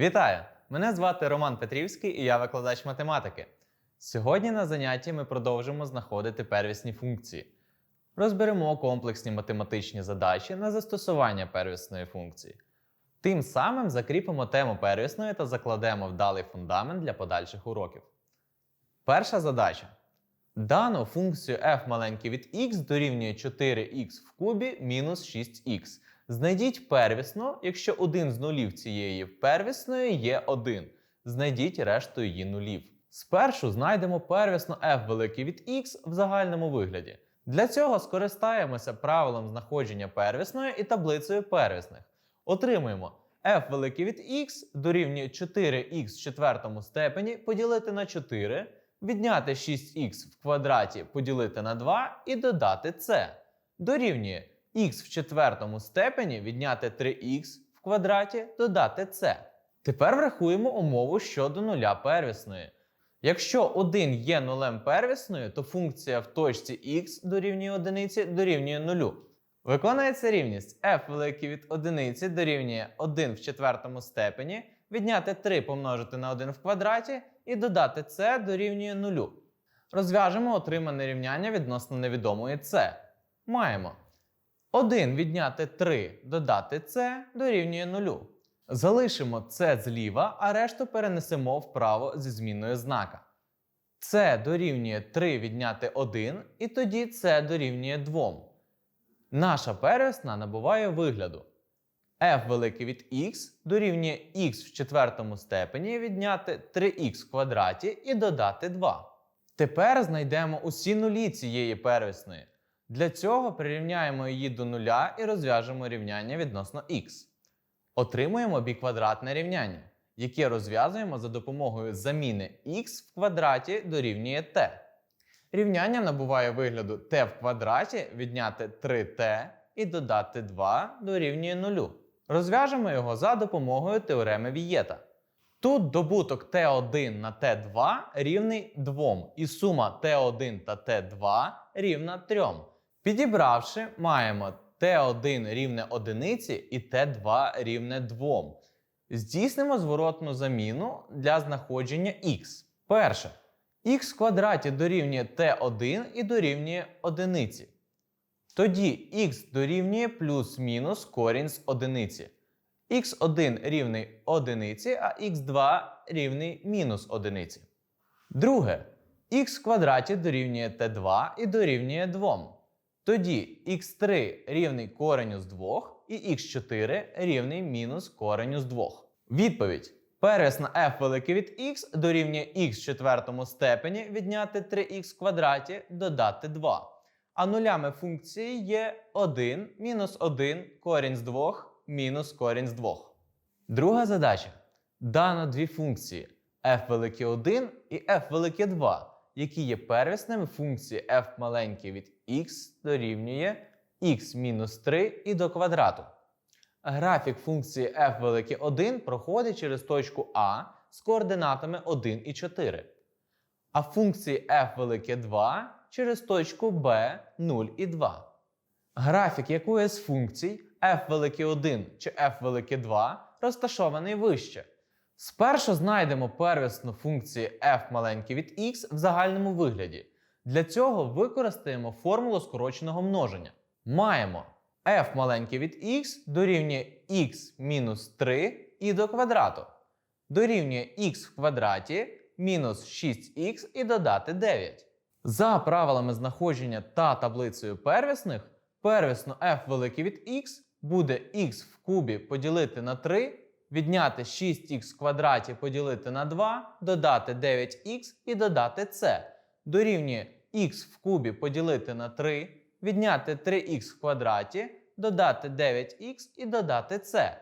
Вітаю! Мене звати Роман Петрівський і я викладач математики. Сьогодні на занятті ми продовжимо знаходити первісні функції. Розберемо комплексні математичні задачі на застосування первісної функції. Тим самим закріпимо тему первісної та закладемо вдалий фундамент для подальших уроків. Перша задача. Дану функцію f маленький від x дорівнює 4x в кубі мінус 6x. Знайдіть первісну, якщо один з нулів цієї первісної є 1. Знайдіть решту її нулів. Спершу знайдемо первісну f великий від x в загальному вигляді. Для цього скористаємося правилом знаходження первісної і таблицею первісних. Отримуємо f великий від x дорівнює 4x в четвертому степені поділити на 4, відняти 6x в квадраті поділити на 2 і додати c. Дорівнює х в четвертому степені відняти 3х в квадраті додати c. Тепер врахуємо умову щодо нуля первісної. Якщо 1 є нулем первісною, то функція в точці х дорівнює 1 дорівнює 0. Виконується рівність f великий від 1 дорівнює 1 в четвертому степені, відняти 3 помножити на 1 в квадраті і додати c дорівнює 0. Розв'яжемо отримане рівняння відносно невідомої c. Маємо 1 відняти 3 додати c дорівнює 0. Залишимо c зліва, а решту перенесемо вправо зі зміною знака. c дорівнює 3 відняти 1, і тоді c дорівнює 2. Наша первісна набуває вигляду. f великий від x дорівнює x в четвертому степені відняти 3x в квадраті і додати 2. Тепер знайдемо усі нулі цієї первісної. Для цього прирівняємо її до нуля і розв'яжемо рівняння відносно x. Отримуємо біквадратне рівняння, яке розв'язуємо за допомогою заміни x в квадраті дорівнює t. Рівняння набуває вигляду t в квадраті відняти 3t і додати 2 дорівнює 0. Розв'яжемо його за допомогою теореми Вієта. Тут добуток t1 на t2 рівний 2, і сума t1 та t2 рівна 3. Підібравши, маємо t1 рівне 1 і t2 рівне 2. Здійснимо зворотну заміну для знаходження x. Перше. х в квадраті дорівнює t1 і дорівнює 1. Тоді х дорівнює плюс-мінус корінь з 1. х1 рівний 1, а х2 рівний мінус 1. Друге. х в квадраті дорівнює t2 і дорівнює 2. Тоді х3 рівний кореню з 2 і х4 рівний мінус кореню з 2. Відповідь. Первісна f великий від x дорівнює x в четвертому степені відняти 3x в квадраті додати 2. А нулями функції є 1 мінус 1 корінь з 2 мінус корінь з 2. Друга задача. Дано дві функції f великий 1 і f великий 2, які є первісними функції f маленький від x дорівнює x мінус 3 і до квадрату. Графік функції f великий 1 проходить через точку А з координатами 1 і 4. А функції f велике 2 через точку B 0 і 2. Графік якої з функцій f великий 1 чи f велике 2 розташований вище. Спершу знайдемо первісну функцію f маленький від x в загальному вигляді. Для цього використаємо формулу скороченого множення. Маємо f маленький від x дорівнює x мінус 3 і до квадрату. Дорівнює x в квадраті мінус 6x і додати 9. За правилами знаходження та таблицею первісних, первісно f великий від x буде x в кубі поділити на 3, відняти 6х в квадраті поділити на 2, додати 9х і додати c. Дорівнює х в кубі поділити на 3, відняти 3х в квадраті, додати 9х і додати c.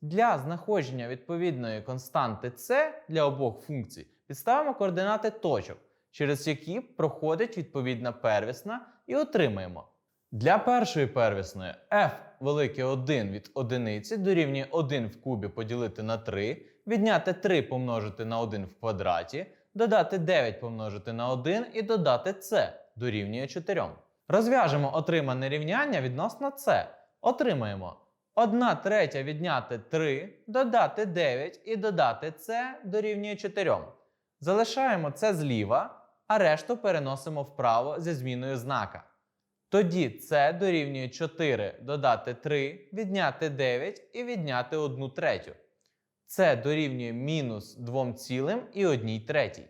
Для знаходження відповідної константи c для обох функцій підставимо координати точок, через які проходить відповідна первісна, і отримаємо. Для першої первісної f велике 1 від 1 дорівнює 1 в кубі поділити на 3, відняти 3 помножити на 1 в квадраті, додати 9 помножити на 1 і додати c дорівнює 4. Розв'яжемо отримане рівняння відносно c. Отримаємо 1 третя відняти 3, додати 9 і додати це дорівнює 4. Залишаємо це зліва, а решту переносимо вправо зі зміною знака. Тоді це дорівнює 4 додати 3, відняти 9 і відняти 1 третю. Це дорівнює мінус 2 цілим і 1 третій.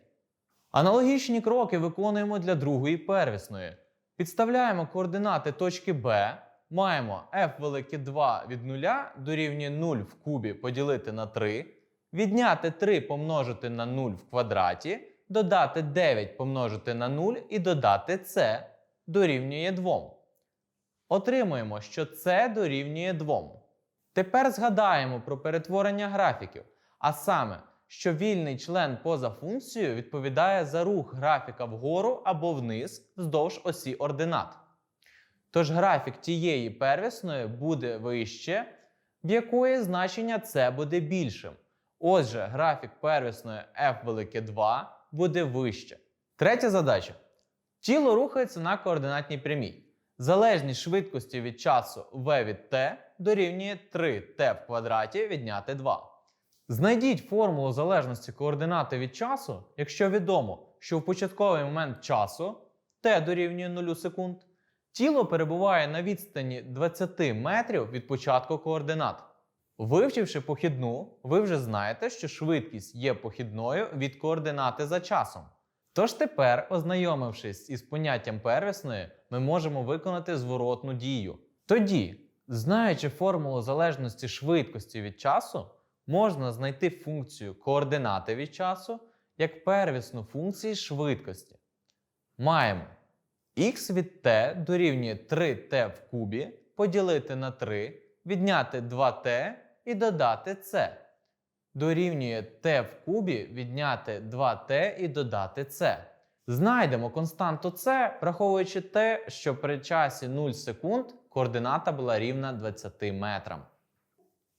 Аналогічні кроки виконуємо для другої первісної. Підставляємо координати точки Б, маємо f велике 2 від 0 дорівнює 0 в кубі поділити на 3, відняти 3 помножити на 0 в квадраті, додати 9 помножити на 0 і додати це дорівнює 2. Отримуємо, що це дорівнює 2. Тепер згадаємо про перетворення графіків, а саме, що вільний член поза функцією відповідає за рух графіка вгору або вниз вздовж осі ординат. Тож графік тієї первісної буде вище, в якої значення це буде більшим. Отже, графік первісної f велике 2 буде вище. Третя задача. Тіло рухається на координатній прямій. Залежність швидкості від часу v від t дорівнює 3t в квадраті відняти 2. Знайдіть формулу залежності координати від часу, якщо відомо, що в початковий момент часу t дорівнює 0 секунд, тіло перебуває на відстані 20 метрів від початку координат. Вивчивши похідну, ви вже знаєте, що швидкість є похідною від координати за часом. Тож тепер, ознайомившись із поняттям первісної, ми можемо виконати зворотну дію. Тоді, знаючи формулу залежності швидкості від часу, можна знайти функцію координати від часу як первісну функцію швидкості. Маємо х від t дорівнює 3t в кубі поділити на 3, відняти 2t і додати c. Дорівнює t в кубі відняти 2t і додати c. Знайдемо константу c, враховуючи те, що при часі 0 секунд координата була рівна 20 метрам.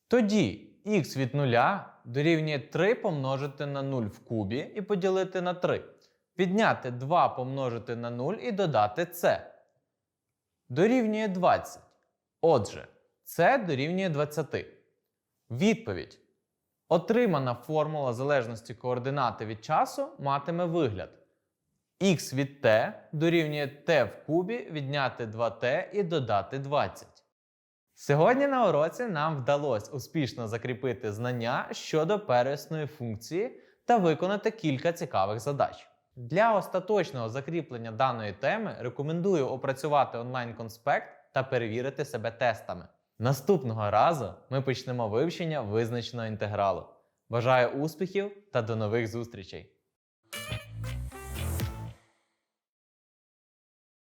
Тоді х від 0 дорівнює 3 помножити на 0 в кубі і поділити на 3. Відняти 2 помножити на 0 і додати c. Дорівнює 20. Отже, це дорівнює 20. Відповідь. Отримана формула залежності координати від часу матиме вигляд. х від t дорівнює t в кубі відняти 2t і додати 20. Сьогодні на уроці нам вдалося успішно закріпити знання щодо первісної функції та виконати кілька цікавих задач. Для остаточного закріплення даної теми рекомендую опрацювати онлайн-конспект та перевірити себе тестами. Наступного разу ми почнемо вивчення визначеного інтегралу. Бажаю успіхів та до нових зустрічей!